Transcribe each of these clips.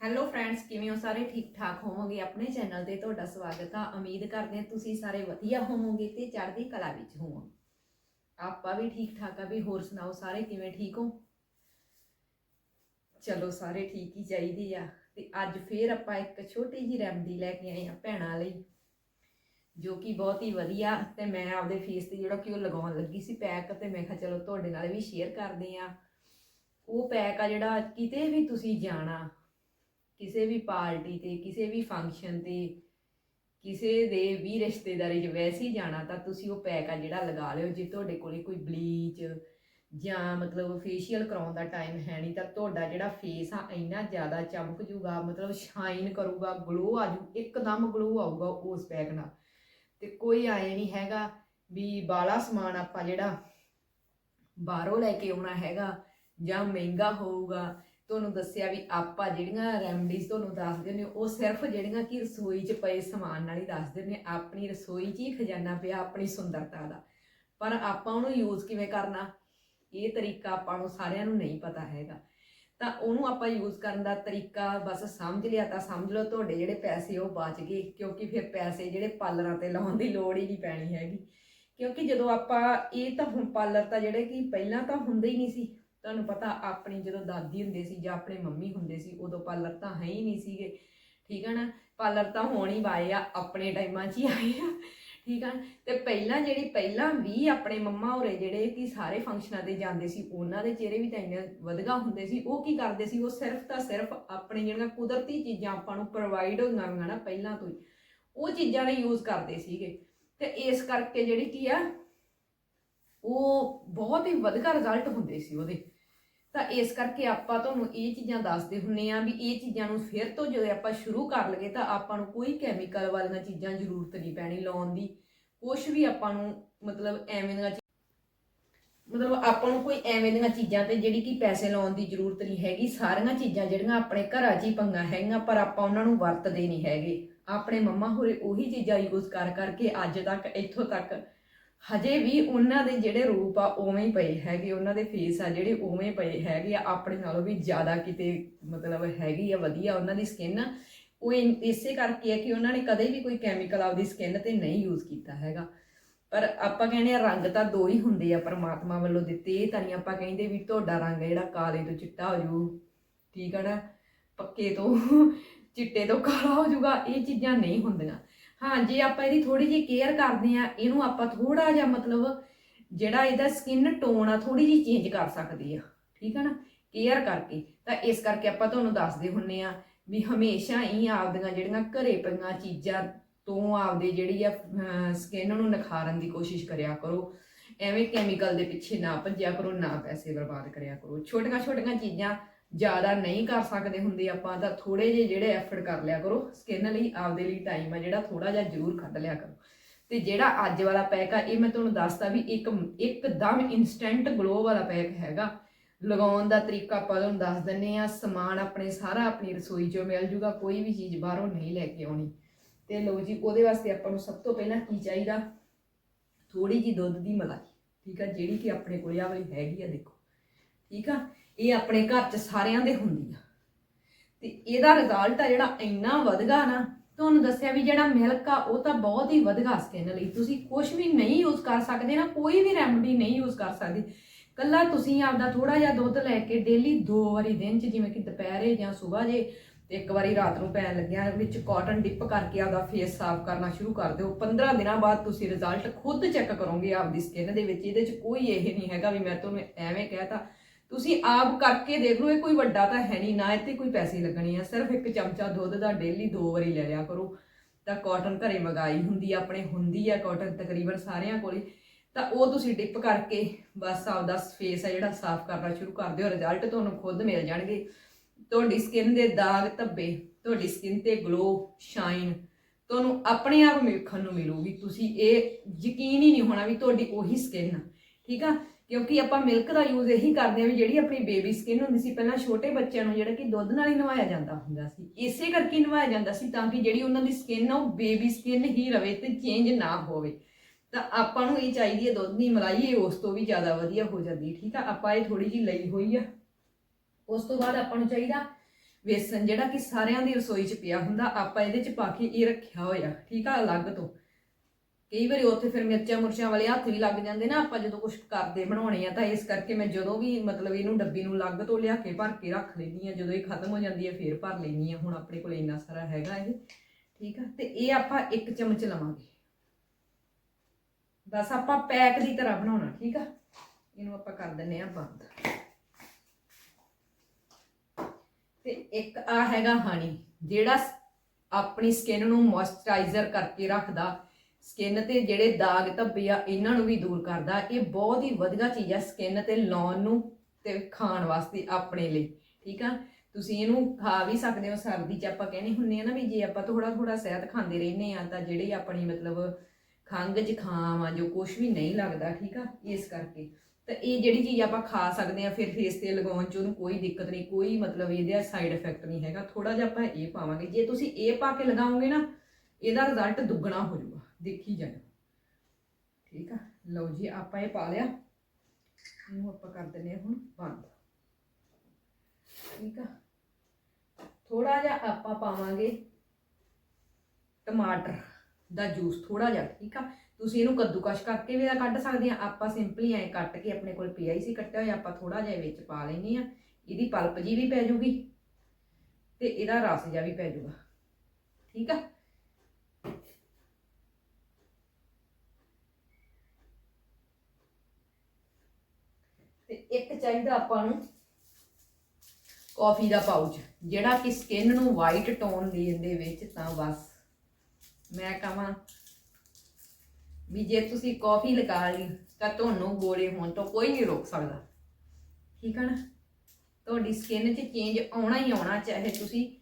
Hello friends ਕਿਵੇਂ ਹੋ? ਸਾਰੇ ਠੀਕ ਠਾਕ ਹੋਵੋਗੇ? ਆਪਣੇ ਚੈਨਲ ਤੇ ਤੁਹਾਡਾ ਸਵਾਗਤ ਆ। ਉਮੀਦ ਕਰਦੇ ਹਾਂ ਤੁਸੀਂ ਸਾਰੇ ਵਧੀਆ ਹੋਵੋਗੇ ਤੇ ਚੜ੍ਹਦੀ ਕਲਾ ਵਿੱਚ ਹੋਵੋ ਆਪਾਂ ਵੀ ਠੀਕ ਠਾਕ ਆ। ਵੀ ਹੋਰ ਸੁਣਾਓ ਸਾਰੇ, ਕਿਵੇਂ ਠੀਕ ਹੋ? ਚਲੋ ਸਾਰੇ ਠੀਕ ਹੀ ਚਾਹੀਦੇ ਆ। ਤੇ ਅੱਜ ਫੇਰ ਆਪਾਂ ਇੱਕ ਛੋਟੀ ਜੀ ਰੈਮਡੀ ਲੈ ਕੇ ਆਏ ਆ ਭੈਣਾਂ ਲਈ, ਜੋ ਕਿ ਬਹੁਤ ਹੀ ਵਧੀਆ। ਤੇ ਮੈਂ ਆਪਦੇ ਫੇਸ ਤੇ ਜਿਹੜਾ ਕਿ ਉਹ ਲਗਾਉਣ ਲੱਗੀ ਸੀ ਪੈਕ ਤੇ ਮੈਂ ਕਿਹਾ ਚਲੋ ਤੁਹਾਡੇ ਨਾਲ ਵੀ ਸ਼ੇਅਰ ਕਰਦੇ ਆ। ਉਹ ਪੈਕ ਆ ਜਿਹੜਾ ਕਿਤੇ ਵੀ ਤੁਸੀਂ ਜਾਣਾ ਕਿਸੇ ਵੀ ਪਾਰਟੀ ਤੇ, ਕਿਸੇ ਵੀ ਫੰਕਸ਼ਨ ਤੇ, ਕਿਸੇ ਦੇ ਵੀ ਰਿਸ਼ਤੇਦਾਰੀ 'ਚ ਵੈਸੇ ਹੀ ਜਾਣਾ, ਤਾਂ ਤੁਸੀਂ ਉਹ ਪੈਕ ਆ ਜਿਹੜਾ ਲਗਾ ਲਿਓ। ਜੇ ਤੁਹਾਡੇ ਕੋਲੇ ਕੋਈ ਬਲੀਚ ਜਾਂ ਮਤਲਬ ਫੇਸ਼ੀਅਲ ਕਰਾਉਣ ਦਾ ਟਾਈਮ ਹੈ ਨਹੀਂ, ਤਾਂ ਤੁਹਾਡਾ ਜਿਹੜਾ ਫੇਸ ਆ, ਇੰਨਾ ਜ਼ਿਆਦਾ ਚਮਕ ਜੂਗਾ, ਮਤਲਬ ਸ਼ਾਈਨ ਕਰੂਗਾ ਗਲੋ ਆਜੂ ਇੱਕਦਮ ਗਲੋ ਆਊਗਾ ਉਸ ਪੈਕ ਨਾਲ। ਤੇ ਕੋਈ ਆਏ ਨਹੀਂ ਹੈਗਾ ਵੀ ਬਾਲਾ ਸਮਾਨ ਆਪਾਂ ਜਿਹੜਾ ਬਾਹਰੋਂ ਲੈ ਕੇ ਆਉਣਾ ਹੈਗਾ ਜਾਂ ਮਹਿੰਗਾ ਹੋਊਗਾ ਤੁਹਾਨੂੰ ਦੱਸਿਆ ਵੀ ਆਪਾਂ ਜਿਹੜੀਆਂ ਰੈਮਡੀਜ਼ ਤੁਹਾਨੂੰ ਦੱਸ ਨੇ ਉਹ ਸਿਰਫ ਜਿਹੜੀਆਂ ਕਿ ਰਸੋਈ 'ਚ ਪਏ ਸਮਾਨ ਨਾਲ ਹੀ ਦੱਸ ਨੇ ਆਪਣੀ ਰਸੋਈ 'ਚ ਹੀ ਖਜ਼ਾਨਾ ਪਿਆ ਆਪਣੀ ਸੁੰਦਰਤਾ ਦਾ। ਪਰ ਆਪਾਂ ਉਹਨੂੰ ਯੂਜ਼ ਕਿਵੇਂ ਕਰਨਾ? ਇਹ ਤਰੀਕਾ ਆਪਾਂ ਨੂੰ ਸਾਰਿਆਂ ਨੂੰ ਨਹੀਂ ਪਤਾ ਹੈਗਾ। ਤਾਂ ਉਹਨੂੰ ਆਪਾਂ ਯੂਜ਼ ਕਰਨ ਦਾ ਤਰੀਕਾ ਬਸ ਸਮਝ ਲਿਆ ਤਾਂ ਸਮਝ ਲਓ, ਤੁਹਾਡੇ ਜਿਹੜੇ ਪੈਸੇ ਉਹ ਬਚ ਗਏ, ਕਿਉਂਕਿ ਫਿਰ ਪੈਸੇ ਜਿਹੜੇ ਪਾਰਲਰਾਂ ਤੇ ਲਾਉਣ ਦੀ ਲੋੜ ਹੀ ਨਹੀਂ ਪੈਣੀ ਹੈਗੀ। ਕਿਉਂਕਿ ਜਦੋਂ ਆਪਾਂ, ਇਹ ਤਾਂ ਹੁਣ ਪਾਰਲਰ ਤਾਂ ਜਿਹੜੇ ਕਿ ਪਹਿਲਾਂ ਤਾਂ ਹੁੰਦੇ ਹੀ ਨਹੀਂ ਸੀ। ਤੁਹਾਨੂੰ ਪਤਾ ਆਪਣੀ ਜਦੋਂ ਦਾਦੀ ਹੁੰਦੇ ਸੀ ਜਾਂ ਆਪਣੇ ਮੰਮੀ ਹੁੰਦੇ ਸੀ, ਉਦੋਂ ਪਾਰਲਰ ਤਾਂ ਹੈ ਹੀ ਨਹੀਂ ਸੀਗੇ। ਠੀਕ ਹੈ ਨਾ? ਪਾਰਲਰ ਤਾਂ ਹੋਣ ਹੀ ਵਾਏ ਆ, ਆਪਣੇ ਟਾਈਮਾਂ 'ਚ ਹੀ ਆਏ ਆ। ਠੀਕ ਆ ਤੇ ਪਹਿਲਾਂ ਜਿਹੜੀ ਪਹਿਲਾਂ ਵੀ ਆਪਣੇ ਮੰਮਾ ਹੋਰੇ ਜਿਹੜੇ ਕਿ ਸਾਰੇ ਫੰਕਸ਼ਨਾਂ ਤੇ ਜਾਂਦੇ ਸੀ, ਉਹਨਾਂ ਦੇ ਚਿਹਰੇ ਵੀ ਤਾਂ ਇੰਨੇ ਵਧਗਾ ਹੁੰਦੇ ਸੀ। ਉਹ ਕੀ ਕਰਦੇ ਸੀ? ਉਹ ਸਿਰਫ ਤਾਂ ਸਿਰਫ ਆਪਣੇ ਜਿਹੜੀਆਂ ਕੁਦਰਤੀ ਚੀਜ਼ਾਂ ਆਪਾਂ ਨੂੰ ਪ੍ਰੋਵਾਈਡ ਹੋਈਆਂ ਹੋਈਆਂ ਨਾ ਪਹਿਲਾਂ ਤੋਂ ਹੀ, ਉਹ ਚੀਜ਼ਾਂ ਨੇ ਯੂਜ਼ ਕਰਦੇ ਸੀਗੇ। ਤੇ ਇਸ ਕਰਕੇ ਜਿਹੜੀ ਕੀ ਆ ਉਹ ਬਹੁਤ ਹੀ ਵਧੀਆ ਰਿਜ਼ਲਟ ਹੁੰਦੇ ਸੀ ਉਹਦੇ। ਤਾਂ ਇਸ ਕਰਕੇ ਆਪਾਂ ਤੁਹਾਨੂੰ ਇਹ ਚੀਜ਼ਾਂ ਦੱਸਦੇ ਹੁੰਨੇ ਆ ਵੀ ਇਹ ਚੀਜ਼ਾਂ ਨੂੰ ਫਿਰ ਤੋਂ ਜਦੋਂ ਆਪਾਂ ਸ਼ੁਰੂ ਕਰ ਲਈਏ ਤਾਂ ਆਪਾਂ ਨੂੰ ਕੋਈ ਕੈਮੀਕਲ ਵਾਲੀਆਂ ਚੀਜ਼ਾਂ ਜ਼ਰੂਰਤ ਨਹੀਂ ਪੈਣੀ ਲਾਉਣ ਦੀ। ਕੁਝ ਵੀ ਆਪਾਂ ਨੂੰ ਮਤਲਬ ਐਵੇਂ ਦੀਆਂ ਮਤਲਬ ਆਪਾਂ ਨੂੰ ਕੋਈ ਐਵੇਂ ਦੀਆਂ ਚੀਜ਼ਾਂ ਤੇ ਜਿਹੜੀ ਕਿ ਪੈਸੇ ਲਾਉਣ ਦੀ ਜ਼ਰੂਰਤ ਨਹੀਂ ਹੈਗੀ, ਸਾਰੀਆਂ ਚੀਜ਼ਾਂ ਜਿਹੜੀਆਂ ਆਪਣੇ ਘਰਾਂ 'ਚ ਹੀ ਪੰਗਾ ਹੈਗੀਆਂ, ਪਰ ਆਪਾਂ ਉਹਨਾਂ ਨੂੰ ਵਰਤਦੇ ਨਹੀਂ ਹੈਗੇ। ਆਪਣੇ ਮੰਮਾ ਹੋਰੇ ਉਹੀ ਚੀਜ਼ਾਂ ਯੂਜ਼ ਕਰ ਕਰਕੇ ਅੱਜ ਤੱਕ, ਇੱਥੋਂ ਤੱਕ ਹਜੇ ਵੀ ਉਹਨਾਂ ਦੇ ਜਿਹੜੇ ਰੂਪ ਆ ਉਵੇਂ ਹੀ ਪਏ ਹੈਗੇ, ਉਹਨਾਂ ਦੇ ਫੇਸ ਆ ਜਿਹੜੇ ਉਵੇਂ ਪਏ ਹੈਗੇ ਆ, ਆਪਣੇ ਨਾਲੋਂ ਵੀ ਜ਼ਿਆਦਾ ਕਿਤੇ ਮਤਲਬ ਹੈਗੀ ਆ, ਵਧੀਆ ਉਹਨਾਂ ਦੀ ਸਕਿਨ ਉਹ ਇਨ- ਇਸੇ ਕਰਕੇ ਹੈ ਕਿ ਉਹਨਾਂ ਨੇ ਕਦੇ ਵੀ ਕੋਈ ਕੈਮੀਕਲ ਆਪਦੀ ਸਕਿਨ ਤੇ ਨਹੀਂ ਯੂਜ਼ ਕੀਤਾ ਹੈਗਾ। ਪਰ ਆਪਾਂ ਕਹਿੰਦੇ ਆ ਰੰਗ ਤਾਂ ਦੋ ਹੀ ਹੁੰਦੇ ਆ ਪਰਮਾਤਮਾ ਵੱਲੋਂ ਦਿੱਤੇ, ਇਹ ਤਾਂ ਨਹੀਂ ਆਪਾਂ ਕਹਿੰਦੇ ਵੀ ਤੁਹਾਡਾ ਰੰਗ ਜਿਹੜਾ ਕਾਲੇ ਤੋਂ ਚਿੱਟਾ ਹੋ ਜੂ ਠੀਕ ਹੈ ਨਾ? ਪੱਕੇ ਤੋਂ, ਚਿੱਟੇ ਤੋਂ ਕਾਲਾ ਹੋ ਜਾਊਗਾ, ਇਹ ਚੀਜ਼ਾਂ ਨਹੀਂ ਹੁੰਦੀਆਂ। ਹਾਂ, ਜੇ ਆਪਾਂ ਇਹਦੀ ਥੋੜੀ ਜਿਹੀ ਕੇਅਰ ਕਰਦੇ ਆ ਇਹਨੂੰ ਆਪਾਂ ਥੋੜਾ ਜਿਹਾ ਮਤਲਬ ਜਿਹੜਾ ਇਹਦਾ ਸਕਿਨ ਟੋਨ ਆ ਥੋੜੀ ਜਿਹੀ ਚੇਂਜ ਕਰ ਸਕਦੀ ਆ। ਠੀਕ ਆ ਨਾ? ਕੇਅਰ ਕਰਕੇ। ਤਾਂ ਇਸ ਕਰਕੇ ਆਪਾਂ ਤੁਹਾਨੂੰ ਦੱਸਦੇ ਹੁੰਨੇ ਆ ਵੀ ਹਮੇਸ਼ਾ ਹੀ ਆਪਦੀਆਂ ਜਿਹੜੀਆਂ ਘਰੇ ਪਈਆਂ ਚੀਜ਼ਾਂ ਤੋਂ ਆਪਦੇ ਜਿਹੜੀ ਆ ਸਕਿਨ ਨੂੰ ਨਿਖਾਰਨ ਦੀ ਕੋਸ਼ਿਸ਼ ਕਰਿਆ ਕਰੋ। ਐਵੇਂ ਕੈਮੀਕਲ ਦੇ ਪਿੱਛੇ ਨਾ ਭੱਜਿਆ ਕਰੋ, ਨਾ ਪੈਸੇ ਬਰਬਾਦ ਕਰਿਆ ਕਰੋ। ਛੋਟੀਆਂ ਛੋਟੀਆਂ ਚੀਜ਼ਾਂ ਜ਼ਿਆਦਾ ਨਹੀਂ ਕਰ ਸਕਦੇ ਹੁੰਦੇ ਆਪਾਂ, ਤਾਂ ਥੋੜੇ ਜਿਹੇ ਜਿਹੜੇ ਐਫਰਟ ਕਰ ਲਿਆ ਕਰੋ। ਸਕਿਨ ਲਈ ਆਪਦੇ ਲਈ ਟਾਈਮ ਆ ਜਿਹੜਾ ਥੋੜਾ ਜਿਹਾ ਜ਼ਰੂਰ ਕੱਢ ਲਿਆ ਕਰੋ। ਤੇ ਜਿਹੜਾ ਅੱਜ ਵਾਲਾ ਪੈਕ ਆ, ਇਹ ਮੈਂ ਤੁਹਾਨੂੰ ਦੱਸਦਾ ਵੀ ਇੱਕ, ਇੱਕਦਮ ਇਨਸਟੈਂਟ ਗਲੋ ਵਾਲਾ ਪੈਕ ਹੈਗਾ। ਲਗਾਉਣ ਦਾ ਤਰੀਕਾ ਆਪਾਂ ਤੁਹਾਨੂੰ ਦੱਸ ਦਿੰਨੇ ਆ ਸਮਾਨ ਆਪਣੇ ਸਾਰਾ ਆਪਣੀ ਰਸੋਈ 'ਚੋਂ ਮਿਲ ਜੂਗਾ, ਕੋਈ ਵੀ ਚੀਜ਼ ਬਾਹਰੋਂ ਨਹੀਂ ਲੈ ਕੇ ਆਉਣੀ। ਤੇ ਲਓ ਜੀ, ਉਹਦੇ ਵਾਸਤੇ ਆਪਾਂ ਨੂੰ ਸਭ ਤੋਂ ਪਹਿਲਾਂ ਕੀ ਚਾਹੀਦਾ? ਥੋੜੀ ਜੀ ਦੁੱਧ ਦੀ ਮਲਾਈ, ਠੀਕ ਆ, ਜਿਹੜੀ ਕਿ ਆਪਣੇ ਕੋਲ ਆ ਵਾਲੀ ਹੈਗੀ ਆ, ਦੇਖੋ। ਠੀਕ ਆ? ਇਹ ਆਪਣੇ ਘਰ 'ਚ ਸਾਰਿਆਂ ਦੇ ਹੁੰਦੀ ਆ। ਤੇ ਇਹਦਾ ਰਿਜ਼ਲਟ ਆ ਜਿਹੜਾ ਇੰਨਾ ਵਧਗਾ ਨਾ, ਤੁਹਾਨੂੰ ਦੱਸਿਆ ਵੀ ਜਿਹੜਾ ਮਿਲਕ ਆ, ਉਹ ਤਾਂ ਬਹੁਤ ਹੀ ਵਧਗਾ ਸਕਿਨ ਲਈ। ਤੁਸੀਂ ਕੁਝ ਵੀ ਨਹੀਂ ਯੂਜ਼ ਕਰ ਸਕਦੇ ਨਾ, ਕੋਈ ਵੀ ਰੈਮਡੀ ਨਹੀਂ ਯੂਜ਼ ਕਰ ਸਕਦੇ। ਕੱਲਾ ਤੁਸੀਂ ਆਪਦਾ ਥੋੜਾ ਜਿਹਾ ਦੁੱਧ ਲੈ ਕੇ ਡੇਲੀ ਦੋ ਵਾਰੀ ਦਿਨ 'ਚ, ਜਿਵੇਂ ਕਿ ਦੁਪਹਿਰੇ ਜਾਂ ਸਵੇਰ ਜੇ, ਤੇ ਇੱਕ ਵਾਰੀ ਰਾਤ ਨੂੰ ਪੈਣ ਲੱਗਿਆ, ਵਿੱਚ ਕਾਟਨ ਡਿਪ ਕਰਕੇ ਆਪਦਾ ਫੇਸ ਸਾਫ਼ ਕਰਨਾ ਸ਼ੁਰੂ ਕਰ ਦਿਓ। 15 ਦਿਨਾਂ ਬਾਅਦ ਤੁਸੀਂ ਰਿਜ਼ਲਟ ਖੁਦ ਚੈੱਕ ਕਰੋਗੇ ਆਪਦੀ ਸਕਿਨ ਦੇ ਵਿੱਚ, ਇਹਦੇ 'ਚ ਕੋਈ ਇਹ ਨਹੀਂ ਹੈਗਾ ਵੀ ਮੈਂ ਤੁਹਾਨੂੰ ਐਵੇਂ ਕਹਿਤਾ। ਤੁਸੀਂ ਆਪ ਕਰਕੇ ਦੇਖ ਲਓ, ਇਹ ਕੋਈ ਵੱਡਾ ਤਾਂ ਹੈ ਨਹੀਂ, ਨਾ ਇੱਥੇ ਕੋਈ ਪੈਸੇ ਲੱਗਣੇ ਆ, ਸਿਰਫ ਇੱਕ ਚਮਚਾ ਦੁੱਧ ਦਾ ਡੇਲੀ ਦੋ ਵਾਰੀ ਲੈ ਲਿਆ ਕਰੋ। ਤਾਂ ਕਾਟਨ ਘਰੇ ਮਗਾਈ ਹੁੰਦੀ ਆ, ਆਪਣੇ ਹੁੰਦੀ ਆ ਕਾਟਨ ਤਕਰੀਬਨ ਸਾਰਿਆਂ ਕੋਲੇ। ਤਾਂ ਉਹ ਤੁਸੀਂ ਡਿਪ ਕਰਕੇ ਬਸ ਆਪਦਾ ਫੇਸ ਆ ਜਿਹੜਾ ਸਾਫ਼ ਕਰਨਾ ਸ਼ੁਰੂ ਕਰ ਦਿਓ ਰਿਜ਼ਲਟ ਤੁਹਾਨੂੰ ਖੁਦ ਮਿਲ ਜਾਣਗੇ। ਤੁਹਾਡੀ ਸਕਿਨ ਦੇ ਦਾਗ ਧੱਬੇ, ਤੁਹਾਡੀ ਸਕਿਨ ਤੇ ਗਲੋ ਸ਼ਾਈਨ ਤੁਹਾਨੂੰ ਆਪਣੇ ਆਪ ਵੇਖਣ ਨੂੰ ਮਿਲੂਗੀ। ਤੁਸੀਂ ਇਹ ਯਕੀਨ ਹੀ ਨਹੀਂ ਹੋਣਾ ਵੀ ਤੁਹਾਡੀ ਉਹੀ ਸਕਿਨ ਆ, ਠੀਕ ਆ? ਕਿਉਂਕਿ ਆਪਾਂ ਮਿਲਕ ਦਾ ਯੂਜ਼ ਇਹੀ ਕਰਦੇ ਆ ਵੀ ਜਿਹੜੀ ਆਪਣੀ ਬੇਬੀ ਸਕਿਨ ਹੁੰਦੀ ਸੀ, ਪਹਿਲਾਂ ਛੋਟੇ ਬੱਚਿਆਂ ਨੂੰ ਜਿਹੜਾ ਕਿ ਦੁੱਧ ਨਾਲ ਹੀ ਨਵਾਇਆ ਜਾਂਦਾ ਹੁੰਦਾ ਸੀ, ਇਸੇ ਕਰਕੇ ਹੀ ਨਵਾਇਆ ਜਾਂਦਾ ਸੀ ਤਾਂ ਕਿ ਜਿਹੜੀ ਉਹਨਾਂ ਦੀ ਸਕਿਨ ਆ ਉਹ ਬੇਬੀ ਸਕਿਨ ਹੀ ਰਵੇ ਤੇ ਚੇਂਜ ਨਾ ਹੋਵੇ। ਤਾਂ ਆਪਾਂ ਨੂੰ ਇਹ ਚਾਹੀਦੀ ਹੈ ਦੁੱਧ ਦੀ ਮਲਾਈ, ਇਹ ਉਸ ਤੋਂ ਵੀ ਜ਼ਿਆਦਾ ਵਧੀਆ ਹੋ ਜਾਂਦੀ ਠੀਕ ਆ? ਆਪਾਂ ਇਹ ਥੋੜੀ ਜਿਹੀ ਲਈ ਹੋਈ ਆ। ਉਸ ਤੋਂ ਬਾਅਦ ਆਪਾਂ ਨੂੰ ਚਾਹੀਦਾ ਵੇਸਣ, ਜਿਹੜਾ ਕਿ ਸਾਰਿਆਂ ਦੀ ਰਸੋਈ 'ਚ ਪਿਆ ਹੁੰਦਾ, ਆਪਾਂ ਇਹਦੇ 'ਚ ਪਾ ਕੇ ਇਹ ਰੱਖਿਆ ਹੋਇਆ, ਠੀਕ ਆ? ਅਲੱਗ ਤੋਂ। ਕਈ ਵਾਰੀ ਉੱਥੇ ਫਿਰ ਮਿਰਚਾਂ ਮੁਰਚਾਂ ਵਾਲੇ ਹੱਥ ਵੀ ਲੱਗ ਜਾਂਦੇ ਨਾ, ਆਪਾਂ ਜਦੋਂ ਕੁਝ ਕਰਦੇ ਬਣਾਉਣੇ ਆ ਤਾਂ ਇਸ ਕਰਕੇ ਮੈਂ ਜਦੋਂ ਵੀ ਮਤਲਬ ਇਹਨੂੰ ਡੱਬੀ ਨੂੰ ਅਲੱਗ ਤੋਂ ਲਿਆ ਕੇ ਭਰ ਕੇ ਰੱਖ ਲੈਂਦੀ ਆ, ਜਦੋਂ ਇਹ ਖਤਮ ਹੋ ਜਾਂਦੀ ਹੈ ਫਿਰ ਭਰ ਲੈਂਦੀ ਆ। ਹੁਣ ਆਪਣੇ ਕੋਲ ਇੰਨਾ ਸਾਰਾ ਹੈਗਾ ਇਹ, ਠੀਕ ਆ? ਤੇ ਇਹ ਆਪਾਂ ਇੱਕ ਚਮਚ ਲਵਾਂਗੇ। ਬਸ ਆਪਾਂ ਪੈਕ ਦੀ ਤਰ੍ਹਾਂ ਬਣਾਉਣਾ, ਠੀਕ ਆ? ਇਹਨੂੰ ਆਪਾਂ ਕਰ ਦਿੰਨੇ ਆ ਬੰਦ। ਤੇ ਇੱਕ ਆ ਹੈਗਾ ਹਾਣੀ ਜਿਹੜਾ ਆਪਣੀ ਸਕਿਨ ਨੂੰ ਮੋਇਸਚਰਾਈਜ਼ਰ ਕਰਕੇ ਰੱਖਦਾ। ਸਕਿਨ ਤੇ ਜਿਹੜੇ ਦਾਗ ਧੱਬੇ ਆ, ਇਹਨਾਂ ਨੂੰ ਵੀ ਦੂਰ ਕਰਦਾ। ਇਹ ਬਹੁਤ ਹੀ ਵਧੀਆ ਚੀਜ਼ ਆ ਸਕਿਨ ਤੇ ਲਾਉਣ ਨੂੰ ਤੇ ਖਾਣ ਵਾਸਤੇ ਆਪਣੇ ਲਈ, ਠੀਕ ਆ? ਤੁਸੀਂ ਇਹਨੂੰ ਖਾ ਵੀ ਸਕਦੇ ਹੋ, ਸਰਦੀ 'ਚ ਆਪਾਂ ਕਹਿੰਦੇ ਹੁੰਨੇ ਆ ਨਾ ਵੀ ਜੇ ਆਪਾਂ ਥੋੜਾ ਥੋੜਾ ਸਿਹਤ ਖਾਂਦੇ ਰਹਿੰਦੇ ਆ, ਤਾਂ ਜਿਹੜੀ ਆਪਣੀ ਮਤਲਬ ਖੰਘ ਜ਼ੁਕਾਮ ਆ, ਜੋ ਕੁਝ ਵੀ ਨਹੀਂ ਲੱਗਦਾ, ਠੀਕ ਆ? ਇਸ ਕਰਕੇ। ਤਾਂ ਇਹ ਜਿਹੜੀ ਚੀਜ਼ ਆਪਾਂ ਖਾ ਸਕਦੇ ਆ, ਫਿਰ ਫੇਸ ਤੇ ਲਗਾਉਣ ਚ ਉਹਨੂੰ ਕੋਈ ਦਿੱਕਤ ਨਹੀਂ, ਕੋਈ ਮਤਲਬ ਇਹਦੇ ਸਾਈਡ ਇਫੈਕਟ ਨਹੀਂ ਹੈਗਾ। ਥੋੜਾ ਜਿਹਾ ਆਪਾਂ ਇਹ ਪਾਵਾਂਗੇ। ਜੇ ਤੁਸੀਂ ਇਹ ਪਾ ਕੇ ਲਗਾਓਗੇ ਨਾ, ਇਹਦਾ ਰਿਜ਼ਲਟ ਦੁੱਗਣਾ ਹੋ ਜਾਊਗਾ। ਦੇਖੀ ਜਾਣਾ। ਠੀਕ ਆ? ਲਓ ਜੀ, ਆਪਾਂ ਇਹ ਪਾ ਲਿਆ। ਇਹਨੂੰ ਆਪਾਂ ਕਰ ਦਿੰਦੇ ਹਾਂ ਹੁਣ ਬੰਦ। ਠੀਕ ਆ? ਥੋੜਾ ਜਿਹਾ ਆਪਾਂ ਪਾਵਾਂਗੇ ਟਮਾਟਰ ਦਾ ਜੂਸ ਥੋੜਾ ਜਿਹਾ, ਠੀਕ ਆ? ਤੁਸੀਂ ਇਹਨੂੰ ਕੱਦੂਕਸ਼ ਕਰਕੇ ਵੀ ਇਹਦਾ ਕੱਢ ਸਕਦੇ ਆ। ਆਪਾਂ ਸਿੰਪਲੀ ਐ ਕੱਟ ਕੇ ਆਪਣੇ ਕੋਲ ਪਿਆ ਹੀ ਸੀ ਕੱਟਿਆ ਹੋਇਆ, ਆਪਾਂ ਥੋੜਾ ਜਿਹਾ ਵਿੱਚ ਪਾ ਲੈਣੀ ਆ ਇਹਦੀ ਪਲਪ ਜੀ ਵੀ ਪੈ ਜੂਗੀ ਤੇ ਇਹਦਾ ਰਸ ਜਿਹਾ ਵੀ ਪੈ ਜੂਗਾ। ਠੀਕ ਆ ਤੇ ਇੱਕ ਚਾਹੀਦਾ ਆਪਾਂ ਨੂੰ ਕਾਫੀ ਦਾ ਪਾਊਚ। ਜਿਹੜਾ ਕਿ ਸਕਿਨ ਨੂੰ ਵਾਈਟ ਟੋਨ ਦੇਣ ਦੇ ਵਿੱਚ ਤਾਂ ਬਸ। ਮੈਂ ਕਹਾਂ ਵੀ ਜੇ ਤੁਸੀਂ ਕਾਫੀ ਲਗਾ ਲਈ, ਤਾਂ ਤੁਹਾਨੂੰ ਗੋਰੇ ਹੋਣ ਤੋਂ ਕੋਈ ਨਹੀਂ ਰੋਕ ਸਕਦਾ। ਠੀਕ ਹੈ ਨਾ? ਤੁਹਾਡੀ ਸਕਿਨ 'ਚ ਚੇਂਜ ਆਉਣਾ ਹੀ ਆਉਣਾ, ਚਾਹੇ ਤੁਸੀਂ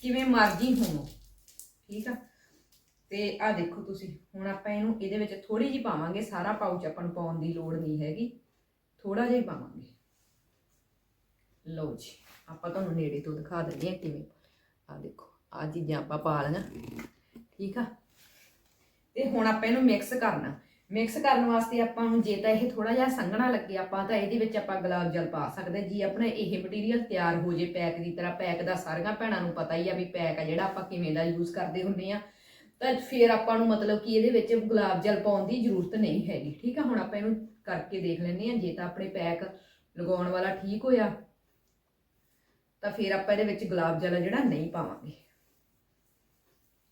ਕਿਵੇਂ ਮਰਜ਼ੀ ਹੋਵੋ। ਠੀਕ ਆ? ਤੇ ਆ ਦੇਖੋ ਤੁਸੀਂ, ਹੁਣ ਆਪਾਂ ਇਹਨੂੰ ਇਹਦੇ ਵਿੱਚ ਥੋੜੀ ਜਿਹੀ ਪਾਵਾਂਗੇ, ਸਾਰਾ ਪਾਊਚ ਆਪਾਂ ਨੂੰ ਪਾਉਣ ਦੀ ਲੋੜ ਨਹੀਂ ਹੈਗੀ। ਥੋੜਾ ਜਿਹਾ ਹੀ ਪਾਵਾਂਗੇ। ਲਓ ਜੀ, ਆਪਾਂ ਤੁਹਾਨੂੰ ਨੇੜੇ ਤੋਂ ਦਿਖਾ ਦਿੰਦੇ ਹਾਂ ਕਿਵੇਂ। ਆ ਦੇਖੋ ਆ ਚੀਜ਼ਾਂ ਆਪਾਂ ਪਾ ਲਈਆਂ ਠੀਕ ਆ? ਤੇ ਹੁਣ ਆਪਾਂ ਇਹਨੂੰ ਮਿਕਸ ਕਰਨਾ। ਮਿਕਸ ਕਰਨ ਵਾਸਤੇ ਆਪਾਂ ਨੂੰ ਜੇ ਤਾਂ ਇਹ ਥੋੜਾ ਜਿਹਾ ਸੰਘਣਾ ਲੱਗੇ, ਆਪਾਂ ਤਾਂ ਇਹਦੇ ਵਿੱਚ ਆਪਾਂ ਗੁਲਾਬ ਜਲ ਪਾ ਸਕਦੇ ਜੀ, ਆਪਣਾ ਇਹ ਮਟੀਰੀਅਲ ਤਿਆਰ ਹੋ ਜੇ ਪੈਕ ਦੀ ਤਰ੍ਹਾਂ ਪੈਕ ਦਾ ਸਾਰੀਆਂ ਭੈਣਾਂ ਨੂੰ ਪਤਾ ਹੀ ਆ ਵੀ ਪੈਕ ਆ ਜਿਹੜਾ ਆਪਾਂ ਕਿਵੇਂ ਦਾ ਯੂਜ਼ ਕਰਦੇ ਹੁੰਦੇ ਆ ਤਾਂ ਫਿਰ ਆਪਾਂ ਨੂੰ ਮਤਲਬ ਕਿ ਇਹਦੇ ਵਿੱਚ ਗੁਲਾਬ ਜਲ ਪਾਉਣ ਦੀ ਜ਼ਰੂਰਤ ਨਹੀਂ ਹੈਗੀ, ਠੀਕ ਆ? ਹੁਣ ਆਪਾਂ ਇਹਨੂੰ ਕਰਕੇ ਦੇਖ ਲੈਂਦੇ ਆ ਜੇ ਤਾਂ ਆਪਣੇ ਪੈਕ ਲਗਾਉਣ ਵਾਲਾ ਠੀਕ ਹੋਇਆ ਤਾਂ ਫਿਰ ਆਪਾਂ ਇਹਦੇ ਵਿੱਚ ਗੁਲਾਬ ਜਲ ਜਿਹੜਾ ਨਹੀਂ ਪਾਵਾਂਗੇ।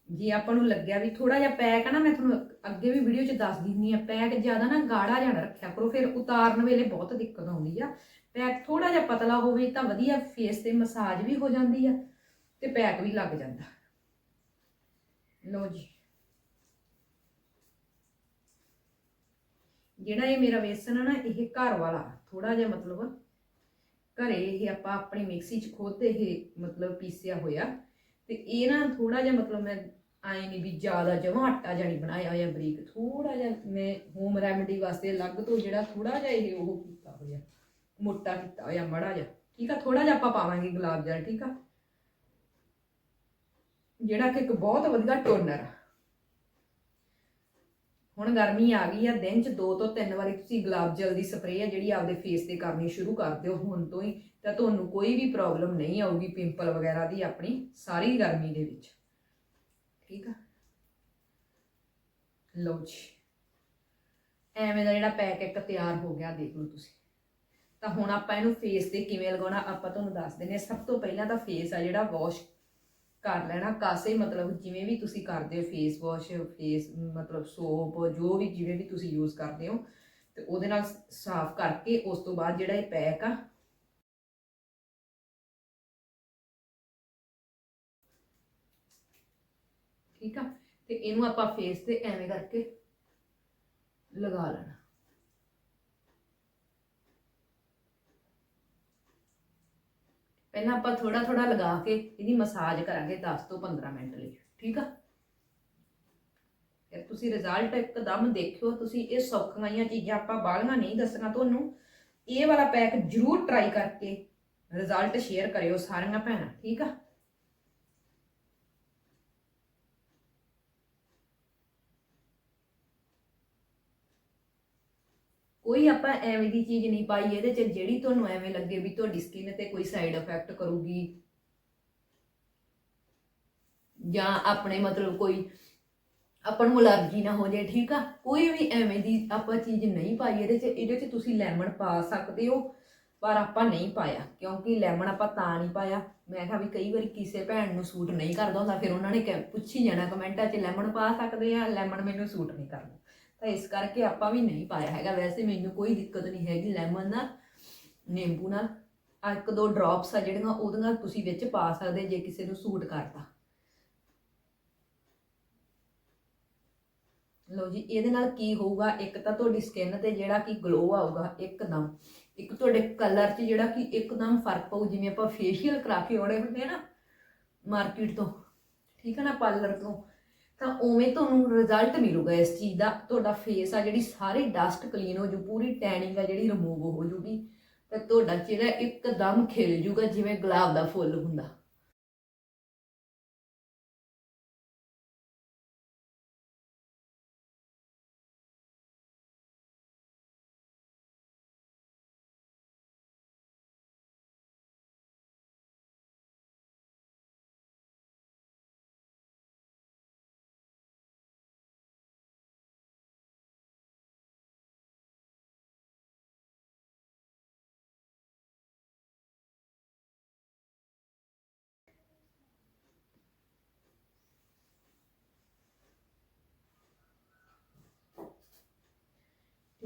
ਜੇ ਆਪਾਂ ਨੂੰ ਲੱਗਿਆ ਵੀ ਥੋੜਾ ਜਿਹਾ ਪੈਕ ਆ ਨਾ, ਮੈਂ ਤੁਹਾਨੂੰ ਅੱਗੇ ਵੀ ਵੀਡੀਓ 'ਚ ਦੱਸ ਦਿੰਨੀ ਆ ਪੈਕ ਜ਼ਿਆਦਾ ਨਾ ਗਾੜਾ ਜਿਹਾ ਰੱਖਿਆ ਕਰੋ, ਫਿਰ ਉਤਾਰਨ ਵੇਲੇ ਬਹੁਤ ਦਿੱਕਤ ਆਉਂਦੀ ਆ। ਪੈਕ ਥੋੜਾ ਜਿਹਾ ਪਤਲਾ ਹੋਵੇ ਤਾਂ ਵਧੀਆ ਫੇਸ ਤੇ ਮਸਾਜ ਵੀ ਹੋ ਜਾਂਦੀ ਆ ਤੇ ਪੈਕ ਵੀ ਲੱਗ ਜਾਂਦਾ। ਲਓ ਜੀ। ਜਿਹੜਾ ਇਹ ਮੇਰਾ ਵੇਸਣ ਆ ਨਾ, ਇਹ ਘਰ ਵਾਲਾ ਥੋੜਾ ਜਿਹਾ ਮਤਲਬ ਘਰੇ ਇਹ ਆਪਾਂ ਆਪਣੀ ਮਿਕਸੀ 'ਚ ਖੁਦ ਇਹ ਮਤਲਬ ਪੀਸਿਆ ਹੋਇਆ। ਤੇ ਇਹ ਨਾ ਥੋੜਾ ਜਿਹਾ ਮਤਲਬ ਮੈਂ ਆਏ ਨਹੀਂ ਵੀ ਜ਼ਿਆਦਾ ਜਮਾਂ ਆਟਾ ਜਾਨੀ ਬਣਾਇਆ ਹੋਇਆ ਬਰੀਕ ਥੋੜਾ ਜਿਹਾ ਮੈਂ ਹੋਮ ਰੈਮਡੀ ਵਾਸਤੇ ਅਲੱਗ ਤੋਂ ਜਿਹੜਾ ਥੋੜਾ ਜਿਹਾ ਇਹ ਉਹ ਕੀਤਾ ਹੋਇਆ, ਮੋਟਾ ਕੀਤਾ ਹੋਇਆ, ਮੜਾ ਜਿਹਾ। ਠੀਕ ਆ ਥੋੜਾ ਜਿਹਾ ਆਪਾਂ ਪਾਵਾਂਗੇ ਗੁਲਾਬ ਜਲ, ਠੀਕ ਆ? ਜਿਹੜਾ ਕਿ ਇੱਕ ਬਹੁਤ ਵਧੀਆ ਟੋਨਰ ਆ। ਹੁਣ ਗਰਮੀ ਆ ਗਈ ਆ, ਦਿਨ ਚ ਦੋ ਤੋਂ ਤਿੰਨ ਵਾਰੀ ਤੁਸੀਂ ਗੁਲਾਬ ਜਲ ਦੀ ਸਪਰੇਅ ਆ ਜਿਹੜੀ ਆਪਦੇ ਫੇਸ ਤੇ ਕਰਨੀ ਸ਼ੁਰੂ ਕਰ ਦਿਓ ਹੁਣ ਤੋਂ ਹੀ, ਤਾਂ ਤੁਹਾਨੂੰ ਕੋਈ ਵੀ ਪ੍ਰੋਬਲਮ ਨਹੀਂ ਆਊਗੀ ਪਿੰਪਲ ਵਗੈਰਾ ਦੀ ਆਪਣੀ ਸਾਰੀ ਗਰਮੀ ਦੇ ਵਿੱਚ। ਠੀਕ ਆ? ਲਓ ਜੀ। ਐਵੇਂ ਦਾ ਜਿਹੜਾ ਪੈਕ ਇੱਕ ਤਿਆਰ ਹੋ ਗਿਆ, ਦੇਖ ਲਓ ਤੁਸੀਂ। ਤਾਂ ਹੁਣ ਆਪਾਂ ਇਹਨੂੰ ਫੇਸ ਤੇ ਕਿਵੇਂ ਲਗਾਉਣਾ, ਆਪਾਂ ਤੁਹਾਨੂੰ ਦੱਸ ਦਿੰਦੇ ਹਾਂ। ਸਭ ਤੋਂ ਪਹਿਲਾਂ ਤਾਂ ਫੇਸ ਆ ਜਿਹੜਾ ਵਾਸ਼ ਕਰ ਲੈਣਾ, ਕਾਸੇ ਮਤਲਬ ਜਿਵੇਂ ਵੀ ਤੁਸੀਂ ਕਰਦੇ ਹੋ ਫੇਸ ਵਾਸ਼ ਫੇਸ ਮਤਲਬ ਸੋਪ ਜੋ ਵੀ ਜਿਵੇਂ ਵੀ ਤੁਸੀਂ ਯੂਜ਼ ਕਰਦੇ ਹੋ, ਤੇ ਉਹਦੇ ਨਾਲ ਸਾਫ਼ ਕਰਕੇ ਉਸ ਤੋਂ ਬਾਅਦ ਜਿਹੜਾ ਇਹ ਪੈਕ ਆ, ਠੀਕ ਆ? ਤੇ ਇਹਨੂੰ ਆਪਾਂ ਫੇਸ ਤੇ ਐਵੇਂ ਕਰਕੇ ਲਗਾ ਲੈਣਾ। ਪਹਿਲਾਂ ਆਪਾਂ ਥੋੜਾ ਥੋੜਾ ਲਗਾ ਕੇ ਇਹਦੀ ਮਸਾਜ ਕਰਾਂਗੇ 10 ਤੋਂ 15 ਮਿੰਟ ਲਈ, ਠੀਕ ਆ? ਫਿਰ ਤੁਸੀਂ ਰਿਜ਼ਲਟ ਇੱਕਦਮ ਦੇਖਿਓ, ਤੁਸੀਂ ਇਹ ਸੌਖੀਆਂ ਜਿਹੀਆਂ ਚੀਜ਼ਾਂ ਆਪਾਂ ਬਾਹਲੀਆਂ ਨਹੀਂ ਦੱਸਣਾ ਤੁਹਾਨੂੰ। ਇਹ ਵਾਲਾ ਪੈਕ ਜਰੂਰ ਟਰਾਈ ਕਰਕੇ ਰਿਜ਼ਲਟ ਸ਼ੇਅਰ ਕਰਿਓ ਸਾਰੀਆਂ ਭੈਣਾਂ, ਠੀਕ ਆ? ਕੋਈ ਆਪਾਂ ਐਵੇਂ ਦੀ ਚੀਜ਼ ਨਹੀਂ ਪਾਈ ਇਹਦੇ ਚ, ਜਿਹੜੀ ਤੁਹਾਨੂੰ ਐਵੇਂ ਲੱਗੇ ਵੀ ਤੁਹਾਡੀ ਸਕਿਨ ਤੇ ਕੋਈ ਸਾਈਡ ਇਫੈਕਟ ਕਰੂਗੀ। ਜਾਂ ਆਪਣੇ ਮਤਲਬ ਕੋਈ ਆਪਾਂ ਨੂੰ ਅਲਰਜੀ ਨਾ ਹੋ ਜਾਏ, ਠੀਕ ਆ? ਕੋਈ ਵੀ ਐਵੇਂ ਦੀ ਆਪਾਂ ਚੀਜ਼ ਨਹੀਂ ਪਾਈ ਇਹਦੇ 'ਚ ਇਹਦੇ 'ਚ ਤੁਸੀਂ ਲੈਮਨ ਪਾ ਸਕਦੇ ਹੋ, ਪਰ ਆਪਾਂ ਨਹੀਂ ਪਾਇਆ। ਕਿਉਂਕਿ ਲੈਮਨ ਆਪਾਂ ਤਾਂ ਨਹੀਂ ਪਾਇਆ। ਮੈਂ ਕਿਹਾ ਵੀ ਕਈ ਵਾਰੀ ਕਿਸੇ ਭੈਣ ਨੂੰ ਸੂਟ ਨਹੀਂ ਕਰਦਾ ਹੁੰਦਾ, ਫਿਰ ਉਹਨਾਂ ਨੇ ਕਹਿ- ਪੁੱਛੀ ਜਾਣਾ ਕਮੈਂਟਾਂ 'ਚ ਲੈਮਨ ਪਾ ਸਕਦੇ ਆ? ਲੈਮਨ ਮੈਨੂੰ ਸੂਟ ਨਹੀਂ ਕਰਦਾ ਤਾਂ ਇਸ ਕਰਕੇ ਆਪਾਂ ਵੀ ਨਹੀਂ ਪਾਇਆ ਹੈਗਾ। ਵੈਸੇ ਮੈਨੂੰ ਕੋਈ ਦਿੱਕਤ ਨਹੀਂ ਹੈਗੀ ਲੈਮਨ ਨਾਲ, ਨਿੰਬੂ ਨਾਲ। ਆਹ ਇੱਕ ਦੋ ਡ੍ਰੌਪਸ ਆ ਜਿਹੜੀਆਂ ਉਹਦੀਆਂ ਤੁਸੀਂ ਵਿੱਚ ਪਾ ਸਕਦੇ ਜੇ ਕਿਸੇ ਨੂੰ ਸੂਟ ਕਰਦਾ। ਲਓ ਜੀ, ਇਹਦੇ ਨਾਲ ਕੀ ਹੋਊਗਾ? ਇੱਕ ਤਾਂ ਤੁਹਾਡੀ ਸਕਿਨ ਤੇ ਜਿਹੜਾ ਕਿ ਗਲੋ ਆਊਗਾ, ਇੱਕਦਮ। ਇੱਕ ਤੁਹਾਡੇ ਕਲਰ 'ਚ ਜਿਹੜਾ ਕਿ ਇੱਕਦਮ ਫ਼ਰਕ ਪਊ, ਜਿਵੇਂ ਆਪਾਂ ਫੇਸ਼ੀਅਲ ਕਰਾ ਕੇ ਆਉਣੇ ਹੁੰਦੇ ਆ ਨਾ ਮਾਰਕੀਟ ਤੋਂ। ਠੀਕ ਹੈ ਨਾ ਪਾਰਲਰ ਤੋਂ। ਤਾਂ ਉਵੇਂ ਤੁਹਾਨੂੰ ਰਿਜ਼ਲਟ ਮਿਲੂਗਾ ਇਸ ਚੀਜ਼ ਦਾ। ਤੁਹਾਡਾ ਫੇਸ ਆ ਜਿਹੜੀ ਸਾਰੀ ਡਸਟ ਕਲੀਨ ਹੋ ਜੂ, ਪੂਰੀ ਟੈਨਿੰਗ ਆ ਜਿਹੜੀ ਰਿਮੂਵ ਹੋ ਜੂਗੀ। ਤੇ ਤੁਹਾਡਾ ਚਿਹਰਾ ਇੱਕਦਮ ਖਿਲ ਜੂਗਾ, ਜਿਵੇਂ ਗੁਲਾਬ ਦਾ ਫੁੱਲ ਹੁੰਦਾ।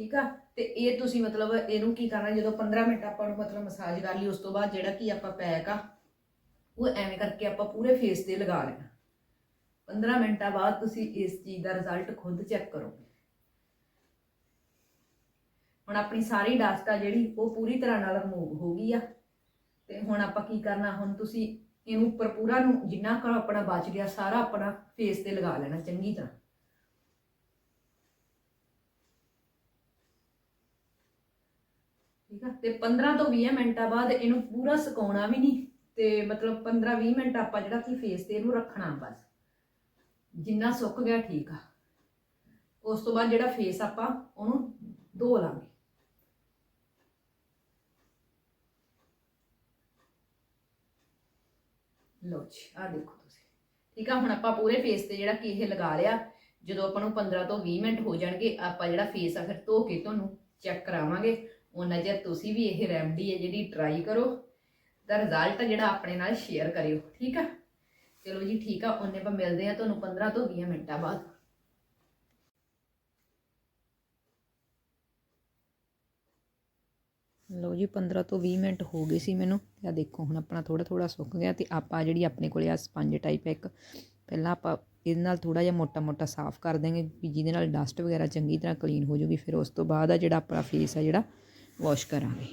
ਠੀਕ ਆ? ਤੇ ਇਹ ਤੁਸੀਂ ਮਤਲਬ ਇਹਨੂੰ ਕੀ ਕਰਨਾ, ਜਦੋਂ 15 ਮਿੰਟ ਆਪਾਂ ਨੂੰ ਮਤਲਬ ਮਸਾਜ ਕਰ ਲਈ, ਉਸ ਤੋਂ ਬਾਅਦ ਜਿਹੜਾ ਕੀ ਆਪਾਂ ਪੈਕ ਆ, ਉਹ ਐਵੇਂ ਕਰਕੇ ਆਪਾਂ ਪੂਰੇ ਫੇਸ ਤੇ ਲਗਾ ਲੈਣਾ। 15 ਮਿੰਟਾਂ ਬਾਅਦ ਤੁਸੀਂ ਇਸ ਚੀਜ਼ ਦਾ ਰਿਜ਼ਲਟ ਖੁਦ ਚੈੱਕ ਕਰੋਗੇ। ਹੁਣ ਆਪਣੀ ਸਾਰੀ ਡਸਟ ਆ ਜਿਹੜੀ, ਉਹ ਪੂਰੀ ਤਰ੍ਹਾਂ ਨਾਲ ਰਿਮੂਵ ਹੋ ਗਈ ਆ। ਤੇ ਹੁਣ ਆਪਾਂ ਕੀ ਕਰਨਾ, ਹੁਣ ਤੁਸੀਂ ਇਹਨੂੰ ਉੱਪਰ ਪੂਰਾ ਨੂੰ ਜਿੰਨਾ ਕੁ ਆਪਣਾ ਬਚ ਗਿਆ, ਸਾਰਾ ਆਪਣਾ ਫੇਸ ਤੇ ਲਗਾ ਲੈਣਾ ਚੰਗੀ ਤਰ੍ਹਾਂ ਠੀਕ ਆ ਤੇ 15 ਤੋਂ 20 ਮਿੰਟਾਂ ਬਾਅਦ ਇਹਨੂੰ ਪੂਰਾ ਸੁਕਾਉਣਾ ਵੀ ਨਹੀਂ ਤੇ ਮਤਲਬ 15-20 ਮਿੰਟ ਆਪਾਂ ਜਿਹੜਾ ਕਿ ਫੇਸ ਤੇ ਇਹਨੂੰ ਰੱਖਣਾ ਬਸ। ਜਿੰਨਾ ਸੁੱਕ ਗਿਆ ਠੀਕ ਆ। ਉਸ ਤੋਂ ਬਾਅਦ ਜਿਹੜਾ ਫੇਸ ਆਪਾਂ ਉਹਨੂੰ ਧੋ ਲਾਂਗੇ। ਲਓ ਜੀ ਆ ਦੇਖੋ ਤੁਸੀਂ। ਠੀਕ ਆ, ਹੁਣ ਆਪਾਂ ਪੂਰੇ ਫੇਸ ਤੇ ਜਿਹੜਾ ਕਿ ਇਹ ਲਗਾ ਲਿਆ, ਜਦੋਂ ਆਪਾਂ ਨੂੰ 15 ਤੋਂ 20 ਮਿੰਟ ਹੋ ਜਾਣਗੇ, ਆਪਾਂ ਜਿਹੜਾ ਫੇਸ ਆ ਫਿਰ ਧੋ ਕੇ ਤੁਹਾਨੂੰ ਚੈੱਕ ਕਰਾਵਾਂਗੇ। ਉਹਨਾਂ ਚਿਰ ਤੁਸੀਂ ਵੀ ਇਹ ਰੈਮਡੀ ਹੈ ਜਿਹੜੀ ਟਰਾਈ ਕਰੋ ਦਾ ਰਿਜ਼ਲਟ ਜਿਹੜਾ ਆਪਣੇ ਨਾਲ ਸ਼ੇਅਰ ਕਰਿਓ, ਠੀਕ ਆ? ਚਲੋ ਜੀ, ਠੀਕ ਆ ਉਹਨੇ ਆਪਾਂ ਮਿਲਦੇ ਆ ਤੁਹਾਨੂੰ 15 ਤੋਂ 20 ਮਿੰਟਾਂ ਬਾਅਦ। ਲਓ ਜੀ 15 ਤੋਂ 20 ਮਿੰਟ ਹੋ ਗਏ ਸੀ ਮੈਨੂੰ। ਆ ਦੇਖੋ, ਹੁਣ ਆਪਣਾ ਥੋੜਾ ਥੋੜਾ ਸੁੱਕ ਗਿਆ ਤੇ ਆਪਾਂ ਜਿਹੜੀ ਆਪਣੇ ਕੋਲੇ ਆ ਸਪੰਜ ਟਾਈਪ ਇੱਕ, ਪਹਿਲਾਂ ਆਪਾਂ ਇਹਦੇ ਨਾਲ ਥੋੜਾ ਜਿਹਾ ਮੋਟਾ ਮੋਟਾ ਸਾਫ਼ ਕਰ ਦਾਂਗੇ ਵੀ ਜਿਹਦੇ ਨਾਲ ਡਸਟ ਵਗੈਰਾ ਚੰਗੀ ਤਰ੍ਹਾਂ ਕਲੀਨ ਹੋ ਜੂਗੀ ਫਿਰ ਉਸ ਤੋਂ ਬਾਅਦ ਆ ਜਿਹੜਾ ਆਪਣਾ ਫੇਸ ਆ ਜਿਹੜਾ ਵਾਸ਼ ਕਰਾਂਗੇ।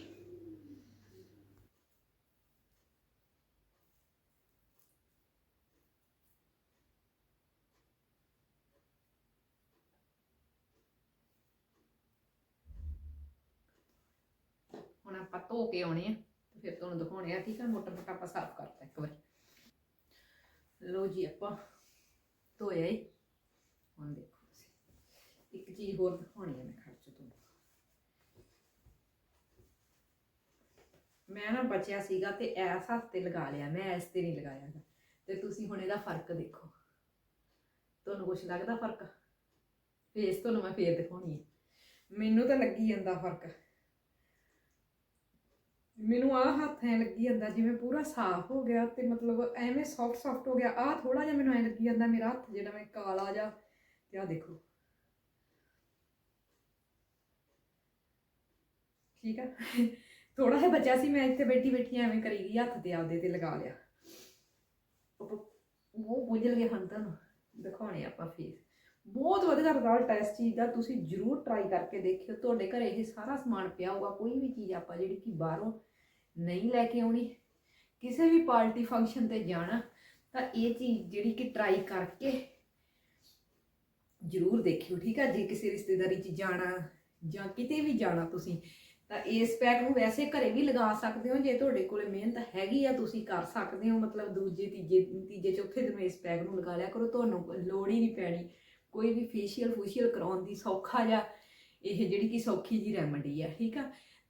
ਹੁਣ ਆਪਾਂ ਧੋ ਕੇ ਆਉਣੇ ਆ, ਤੇ ਫਿਰ ਤੁਹਾਨੂੰ ਦਿਖਾਉਣੇ ਆ, ਠੀਕ ਆ? ਮੋਟਾ ਮੋਟਾ ਆਪਾਂ ਸਾਫ਼ ਕਰਤਾ ਇੱਕ ਵਾਰ। ਲੋ ਜੀ ਆਪਾਂ ਧੋਇਆ ਹੀ ਹੁਣ ਦੇਖੋ ਤੁਸੀਂ। ਇੱਕ ਚੀਜ਼ ਹੋਰ ਦਿਖਾਉਣੀ ਹੈ ਮੈਂ ਖਰਚ ਤੁਹਾਨੂੰ ਮੈਂ ਨਾ ਬਚਿਆ ਸੀਗਾ ਤੇ ਐਸ ਹੱਥ ਲਗਾ ਲਿਆ, ਮੈਂ ਇਸ ਤੇ ਨਹੀਂ ਲਗਾਇਆ ਗਾ। ਤੇ ਤੁਸੀਂ ਹੁਣ ਇਹਦਾ ਫ਼ਰਕ ਦੇਖੋ। ਤੁਹਾਨੂੰ ਕੁਝ ਲੱਗਦਾ ਫ਼ਰਕ? ਫੇਸ ਤੁਹਾਨੂੰ ਮੈਂ ਫੇਰ ਦਿਖਾਉਣੀ ਹੈ ਮੈਨੂੰ ਤਾਂ ਲੱਗੀ ਜਾਂਦਾ ਫ਼ਰਕ। ਮੈਨੂੰ ਆ ਹੱਥ ਐ ਲੱਗੀ ਜਾਂਦਾ ਜਿਵੇਂ ਪੂਰਾ ਸਾਫ਼ ਹੋ ਗਿਆ ਤੇ ਮਤਲਬ ਐਵੇਂ ਸੌਫਟ ਸੌਫਟ ਹੋ ਗਿਆ। ਆ ਥੋੜਾ ਜਿਹਾ ਮੈਨੂੰ ਐ ਲੱਗੀ ਜਾਂਦਾ ਮੇਰਾ ਹੱਥ ਜਿਹੜਾ ਮੈਂ ਕਾਲਾ ਜਾ ਤੇ ਆ ਦੇਖੋ। ਠੀਕ ਆ? ਥੋੜਾ ਜਿਹਾ ਬਚਿਆ ਸੀ, ਮੈਂ ਇੱਥੇ ਬੈਠੀ ਬੈਠੀ ਐਵੇਂ ਕਰੀ ਗਈ, ਹੱਥ ਤੇ ਆਪਦੇ ਤੇ ਲਗਾ ਲਿਆ। ਉਹ ਗੁੰਝਲ ਗਿਆ ਹਨ ਤੁਹਾਨੂੰ ਦਿਖਾਉਣੇ ਆਪਾਂ ਫੇਸ ਬਹੁਤ ਵਧੀਆ ਰਿਜ਼ਲਟ ਹੈ ਇਸ ਚੀਜ਼ ਦਾ, ਤੁਸੀਂ ਜਰੂਰ ਟਰਾਈ ਕਰਕੇ ਦੇਖਿਓ। ਤੁਹਾਡੇ ਘਰੇ ਇਹ ਸਾਰਾ ਸਮਾਨ ਪਿਆ ਹੋਊਗਾ, ਕੋਈ ਵੀ ਚੀਜ਼ ਆਪਾਂ ਜਿਹੜੀ ਕਿ ਬਾਹਰੋਂ ਨਹੀਂ ਲੈ ਕੇ ਆਉਣੀ, ਕਿਸੇ ਵੀ ਪਾਰਟੀ ਫੰਕਸ਼ਨ ਤੇ ਜਾਣਾ, ਤਾਂ ਇਹ ਚੀਜ਼ ਜਿਹੜੀ ਕਿ ਟਰਾਈ ਕਰਕੇ ਜਰੂਰ ਦੇਖਿਓ, ਠੀਕ ਹੈ ਜੇ ਕਿਸੇ ਰਿਸ਼ਤੇਦਾਰੀ 'ਚ ਜਾਣਾ ਜਾਂ ਕਿਤੇ ਵੀ ਜਾਣਾ ਤੁਸੀਂ ਤਾਂ ਇਸ ਪੈਕ ਨੂੰ ਵੈਸੇ ਘਰੇ ਵੀ ਲਗਾ ਸਕਦੇ ਹੋ, ਜੇ ਤੁਹਾਡੇ ਕੋਲੇ ਮਿਹਨਤ ਹੈਗੀ ਆ, ਤੁਸੀਂ ਕਰ ਸਕਦੇ ਹੋ, ਮਤਲਬ ਦੂਜੇ, ਤੀਜੇ ਤੀਜੇ, ਚੌਥੇ ਦਿਨ ਇਸ ਪੈਕ ਨੂੰ ਲਗਾ ਲਿਆ ਕਰੋ, ਤੁਹਾਨੂੰ ਲੋੜ ਹੀ ਨਹੀਂ ਪੈਣੀ। ਕੋਈ ਵੀ ਫੇਸ਼ੀਅਲ ਫੂਸ਼ੀਅਲ ਕਰਾਉਣ ਦੀ ਸੌਖਾ ਜਾਂ ਇਹ ਜਿਹੜੀ ਕਿ ਸੌਖੀ ਜੀ ਰੈਮਡੀ ਆ, ਠੀਕ ਆ?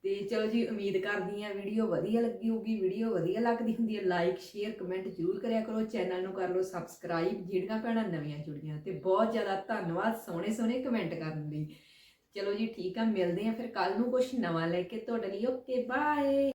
ਤੇ ਚਲੋ ਜੀ, ਉਮੀਦ ਕਰਦੀ ਆ ਵੀਡੀਓ ਵਧੀਆ ਲੱਗੀ ਹੋਊਗੀ, ਵੀਡੀਓ ਵਧੀਆ ਲੱਗਦੀ ਹੁੰਦੀ ਹੈ ਲਾਈਕ ਸ਼ੇਅਰ ਕਮੈਂਟ ਜ਼ਰੂਰ ਕਰਿਆ ਕਰੋ ਚੈਨਲ ਨੂੰ ਕਰ ਲਓ ਸਬਸਕ੍ਰਾਈਬ ਜਿਹੜੀਆਂ ਭੈਣਾਂ ਨਵੀਆਂ ਜੁੜੀਆਂ, ਤੇ ਬਹੁਤ ਜ਼ਿਆਦਾ ਧੰਨਵਾਦ ਸੋਹਣੇ ਸੋਹਣੇ ਕਮੈਂਟ ਕਰਨ ਲਈ। ਚਲੋ ਜੀ ਠੀਕ ਆ, ਮਿਲਦੇ ਆ ਫਿਰ ਕੱਲ ਨੂੰ ਕੁਝ ਨਵਾਂ ਲੈ ਕੇ। ਤੁਹਾਡੇ ਲਈ ਓਕੇ, ਬਾਏ।